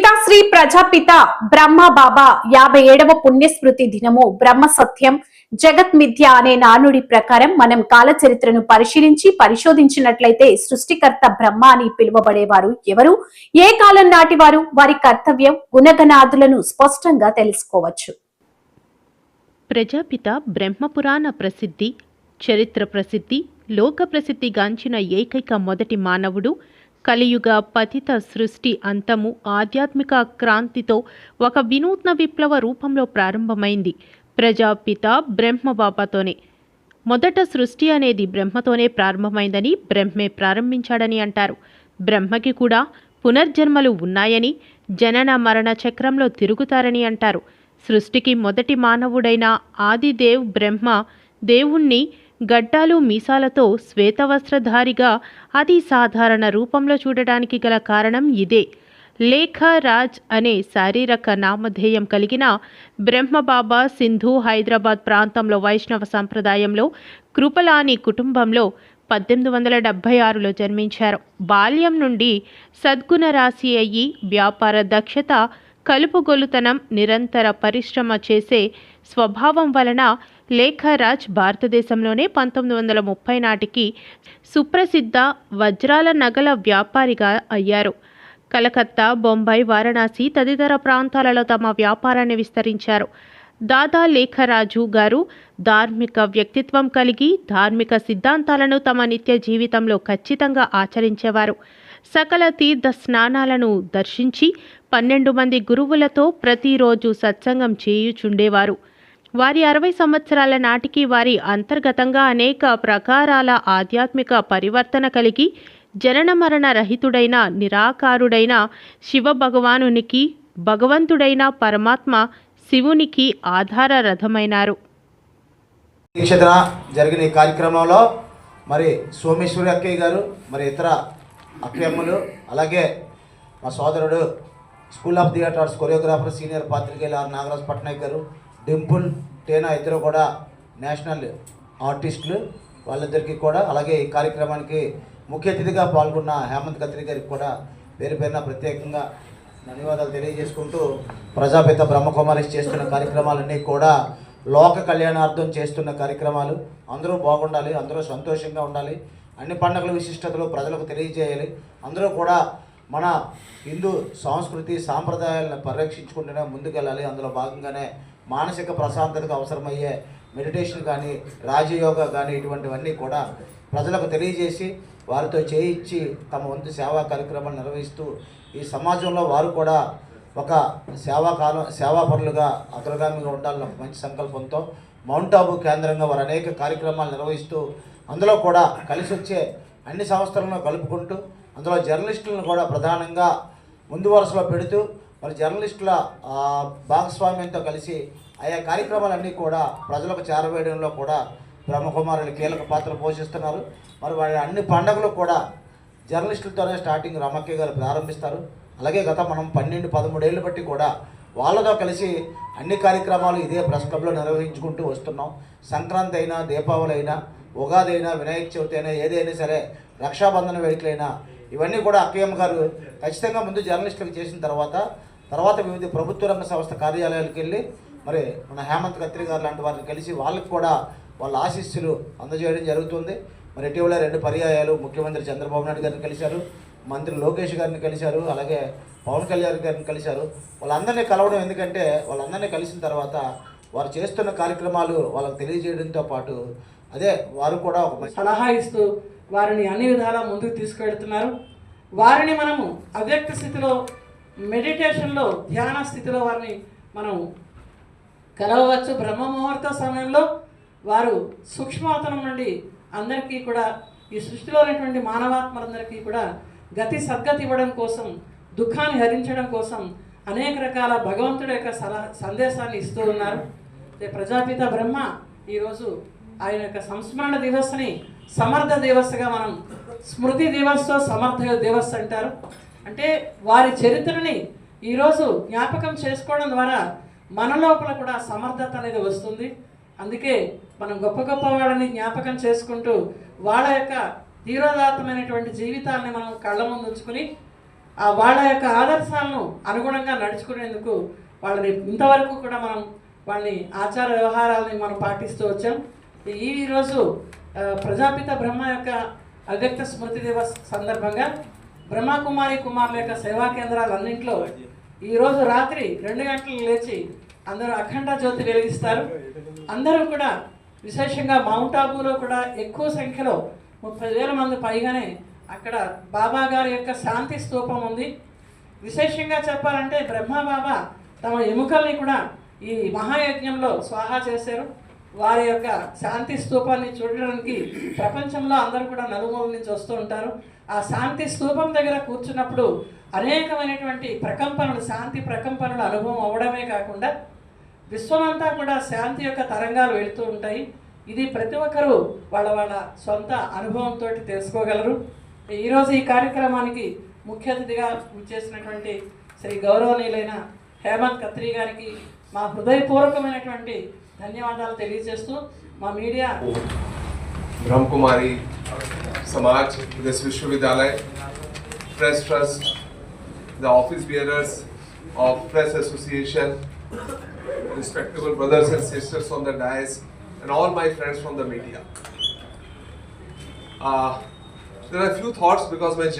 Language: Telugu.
పితాశ్రీ ప్రజాపిత బ్రహ్మ బాబా యాభై ఏడవ పుణ్యస్మృతి దినము బ్రహ్మ సత్యం జగత్ మిథ్య అనే నానుడి ప్రకారం మనం కాలచరిత్రను పరిశీలించి పరిశోధించినట్లయితే సృష్టికర్త బ్రహ్మ అని పిలువబడేవారు ఎవరు? ఏ కాలం నాటివారు వారి? కర్తవ్యం గుణగణాదులను స్పష్టంగా తెలుసుకోవచ్చు. ప్రజాపిత బ్రహ్మపురాణ ప్రసిద్ధి చరిత్ర ప్రసిద్ధి లోక ప్రసిద్ధిగాంచిన ఏకైక మొదటి మానవుడు కలియుగ పతిత సృష్టి అంతము ఆధ్యాత్మిక క్రాంతితో ఒక వినూత్న విప్లవ రూపంలో ప్రారంభమైంది. ప్రజాపిత బ్రహ్మబాబాతోనే. మొదట సృష్టి అనేది బ్రహ్మతోనే ప్రారంభమైందని బ్రహ్మే ప్రారంభించాడని అంటారు. బ్రహ్మకి కూడా పునర్జన్మలు ఉన్నాయని జనన మరణ చక్రంలో తిరుగుతారని అంటారు. సృష్టికి మొదటి మానవుడైన ఆదిదేవ్ బ్రహ్మ దేవుణ్ణి గడ్డాలు మీసాలతో శ్వేతవస్త్రధారిగా అతి సాధారణ రూపంలో చూడడానికి గల కారణం ఇదే. లేఖ రాజ్ అనే శారీరక నామధేయం కలిగిన బ్రహ్మబాబా సింధు హైదరాబాద్ ప్రాంతంలో వైష్ణవ సంప్రదాయంలో కృపలాని కుటుంబంలో పద్దెనిమిది వందల డెబ్భై ఆరులో జన్మించారు. బాల్యం నుండి సద్గుణ రాశి అయ్యి వ్యాపార దక్షత కలుపుగొలుతనం నిరంతర పరిశ్రమ చేసే స్వభావం వలన లేఖరాజ్ భారతదేశంలోనే పంతొమ్మిది వందల ముప్పై నాటికి సుప్రసిద్ధ వజ్రాల నగల వ్యాపారిగా అయ్యారు. కలకత్తా బొంబాయి వారణాసి తదితర ప్రాంతాలలో తమ వ్యాపారాన్ని విస్తరించారు. దాదా లేఖరాజు గారు ధార్మిక వ్యక్తిత్వం కలిగి ధార్మిక సిద్ధాంతాలను తమ నిత్య జీవితంలో ఖచ్చితంగా ఆచరించేవారు. సకల తీర్థ స్నానాలను దర్శించి పన్నెండు మంది గురువులతో ప్రతిరోజు సత్సంగం చేయుచుండేవారు. వారి అరవై సంవత్సరాల నాటికి వారి అంతర్గతంగా అనేక ప్రకారాల ఆధ్యాత్మిక పరివర్తన కలిగి జనన మరణ రహితుడైన నిరాకారుడైన శివ భగవానునికి భగవంతుడైన పరమాత్మ శివునికి ఆధార రథమైనారు జరిగిన ఈ కార్యక్రమంలో మరి సోమేశ్వరి అక్కయ్య గారు మరి ఇతర అక్కయ్యమ్మలు అలాగే మా సోదరుడు school of theatre arts choreographer senior పాత్రికేయులు ఆర్ నాగరాజ్ పట్నాయక్ గారు డింపుల్ టేనా ఇద్దరు కూడా నేషనల్ ఆర్టిస్టులు వాళ్ళిద్దరికీ కూడా అలాగే ఈ కార్యక్రమానికి ముఖ్య అతిథిగా పాల్గొన్న హేమంత్ కత్రి గారికి కూడా పేరు పేరున ప్రత్యేకంగా ధన్యవాదాలు తెలియజేసుకుంటూ ప్రజాపిత బ్రహ్మకుమారి చేస్తున్న కార్యక్రమాలన్నీ కూడా లోక కళ్యాణార్థం చేస్తున్న కార్యక్రమాలు. అందరూ బాగుండాలి అందరూ సంతోషంగా ఉండాలి. అన్ని పండుగల విశిష్టతలు ప్రజలకు తెలియజేయాలి. అందరూ కూడా మన హిందూ సంస్కృతి సాంప్రదాయాలను పరిరక్షించుకుంటూనే ముందుకెళ్ళాలి. అందులో భాగంగానే మానసిక ప్రశాంతతకు అవసరమయ్యే మెడిటేషన్ కానీ రాజయోగా కానీ ఇటువంటివన్నీ కూడా ప్రజలకు తెలియజేసి వారితో చేయించి తమ వంతు సేవా కార్యక్రమాలు నిర్వహిస్తూ ఈ సమాజంలో వారు కూడా ఒక సేవా కాలం సేవాపరులుగా అగ్రగామిగా ఉండాలని మంచి సంకల్పంతో మౌంట్ ఆబు కేంద్రంగా వారు అనేక కార్యక్రమాలు నిర్వహిస్తూ అందులో కూడా కలిసి వచ్చే అన్ని సంస్థలను కలుపుకుంటూ అందులో జర్నలిస్టులను కూడా ప్రధానంగా ముందు వరుసలో పెడుతూ మరి జర్నలిస్టుల భాగస్వామ్యంతో కలిసి ఆయా కార్యక్రమాలన్నీ కూడా ప్రజలకు చేరవేయడంలో కూడా బ్రహ్మకుమారులు కీలక పాత్ర పోషిస్తున్నారు. మరి వారి అన్ని పండుగలు కూడా జర్నలిస్టులతోనే స్టార్టింగ్ రామక్య గారు ప్రారంభిస్తారు. అలాగే గత మనం పన్నెండు పదమూడేళ్ళు బట్టి కూడా వాళ్ళతో కలిసి అన్ని కార్యక్రమాలు ఇదే ప్రెస్ క్లబ్లో నిర్వహించుకుంటూ వస్తున్నాం. సంక్రాంతి అయినా దీపావళి అయినా ఉగాది అయినా వినాయక చవితి అయినా ఏదైనా సరే రక్షాబంధన వేడుకలైనా ఇవన్నీ కూడా అక్కయ్యమ్మ గారు ఖచ్చితంగా ముందు జర్నలిస్టులకు చేసిన తర్వాత తర్వాత వివిధ ప్రభుత్వ రంగ సంస్థ కార్యాలయాలకు వెళ్ళి మరి మన హేమంత్ కత్రి గారు లాంటి వారిని కలిసి వాళ్ళకి కూడా వాళ్ళ ఆశీస్సులు అందజేయడం జరుగుతుంది. మరి ఇటీవల రెండు పర్యాయాలు ముఖ్యమంత్రి చంద్రబాబు నాయుడు గారిని కలిశారు. మంత్రి లోకేష్ గారిని కలిశారు అలాగే పవన్ కళ్యాణ్ గారిని కలిశారు. వాళ్ళందరినీ కలవడం ఎందుకంటే వాళ్ళందరినీ కలిసిన తర్వాత వారు చేస్తున్న కార్యక్రమాలు వాళ్ళకి తెలియజేయడంతో పాటు అదే వారు కూడా ఒక సలహా ఇస్తూ వారిని అన్ని విధాలా ముందుకు తీసుకెళ్తున్నారు. వారిని మనము అవ్యక్త స్థితిలో మెడిటేషన్లో ధ్యాన స్థితిలో వారిని మనం కలవవచ్చు. బ్రహ్మ ముహూర్త సమయంలో వారు సూక్ష్మవతనం నుండి అందరికీ కూడా ఈ సృష్టిలో ఉన్నటువంటి మానవాత్మలందరికీ కూడా గతి సద్గతి ఇవ్వడం కోసం దుఃఖాన్ని హరించడం కోసం అనేక రకాల భగవంతుడి యొక్క సలహా సందేశాన్ని ఇస్తూ ఉన్నారు. ప్రజాపిత బ్రహ్మ ఈరోజు ఆయన యొక్క సంస్మరణ దివస్ని సమర్థ దివస్గా మనం స్మృతి దివస్ సమర్థ దివస్ అంటారు. అంటే వారి చరిత్రని ఈరోజు జ్ఞాపకం చేసుకోవడం ద్వారా మన లోపల కూడా సమర్థత అనేది వస్తుంది. అందుకే మనం గొప్ప గొప్ప వాళ్ళని జ్ఞాపకం చేసుకుంటూ వాళ్ళ యొక్క తీవ్రదాత్తమైనటువంటి జీవితాన్ని మనం కళ్ళ ముందు ఉంచుకుని ఆ వాళ్ళ యొక్క ఆదర్శాలను అనుగుణంగా నడుచుకునేందుకు వాళ్ళని ఇంతవరకు కూడా మనం వాళ్ళని ఆచార వ్యవహారాలని మనం పాటిస్తూ వచ్చాం. ఈ రోజు ప్రజాపిత బ్రహ్మ యొక్క అవ్యక్త స్మృతి దివస్ సందర్భంగా బ్రహ్మకుమారి కుమారుల యొక్క సేవా కేంద్రాలన్నింటిలో ఈరోజు రాత్రి రెండు గంటలు లేచి అందరూ అఖండ జ్యోతి వెలిగిస్తారు. అందరూ కూడా విశేషంగా మౌంట్ ఆబూలో కూడా ఎక్కువ సంఖ్యలో ముప్పై వేల మంది పైగానే అక్కడ బాబా గారి యొక్క శాంతి స్తూపం ఉంది. విశేషంగా చెప్పాలంటే బ్రహ్మ బాబా తమ ఎముకల్ని కూడా ఈ మహాయజ్ఞంలో స్వాహా చేశారు. వారి యొక్క శాంతి స్తూపాన్ని చూడడానికి ప్రపంచంలో అందరూ కూడా నలుమూల నుంచి వస్తూ ఉంటారు. ఆ శాంతి స్తూపం దగ్గర కూర్చున్నప్పుడు అనేకమైనటువంటి ప్రకంపనలు శాంతి ప్రకంపనలు అనుభవం అవ్వడమే కాకుండా విశ్వమంతా కూడా శాంతి యొక్క తరంగాలు వెళుతూ ఉంటాయి. ఇది ప్రతి ఒక్కరూ వాళ్ళ వాళ్ళ సొంత అనుభవంతో తెలుసుకోగలరు. ఈరోజు ఈ కార్యక్రమానికి ముఖ్య అతిథిగా చేసినటువంటి శ్రీ గౌరవనీయులైన హేమంత్ కత్రి గారికి మా హృదయపూర్వకమైనటువంటి ధన్యవాదాలు తెలియజేస్తూ మా media Brahmakumari Samaj Vishwavidyalaya press trust the office bearers of press association respectable brothers and sisters on the dais and all my friends from the media. Uh, there are a few thoughts because my